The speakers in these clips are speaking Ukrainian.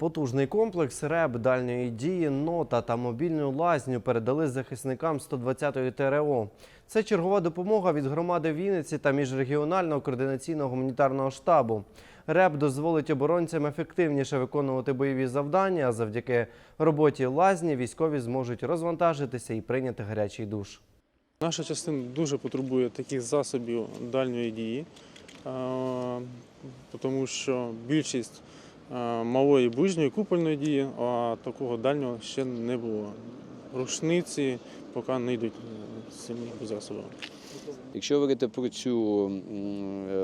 Потужний комплекс РЕБ дальньої дії, нота та мобільну лазню передали захисникам 120-ї ТРО. Це чергова допомога від громади Вінниці та міжрегіонального координаційного гуманітарного штабу. РЕБ дозволить оборонцям ефективніше виконувати бойові завдання. А завдяки роботі лазні військові зможуть розвантажитися і прийняти гарячий душ. Наша частина дуже потребує таких засобів дальньої дії, тому що більшість малої ближньої купольної дії, а такого дальнього ще не було. Рушниці поки не йдуть е, цими засобами. Якщо говорити про цю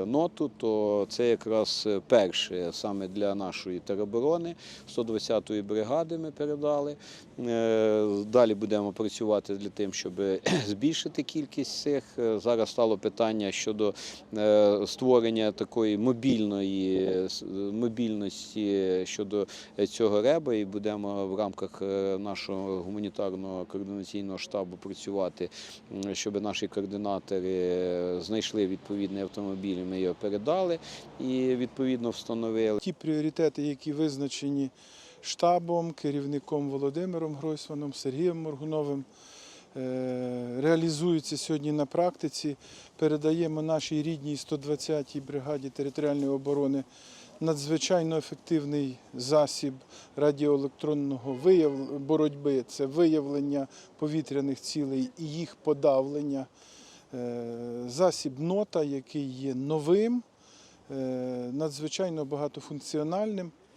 ноту, то це якраз перше саме для нашої тероборони. 120-ї бригади ми передали. Е, Далі будемо працювати для тим, щоб збільшити кількість цих. Е, Зараз стало питання щодо е, створення такої мобільної мобільності щодо цього реба, і будемо в рамках е, нашого гуманітарного координаційного штабу працювати щоб наші координатори е, знайшли відповідний автомобіль, ми його передали і відповідно встановили. Ті пріоритети, які визначені штабом, керівником Володимиром Гройсманом, Сергієм Моргуновим, е, реалізуються сьогодні на практиці. Передаємо нашій рідній 120-й бригаді територіальної оборони надзвичайно ефективний засіб радіоелектронного боротьби. Це виявлення повітряних цілей і їх подавлення. Е, Засіб нота, який є новим, е, надзвичайно багатофункціональним.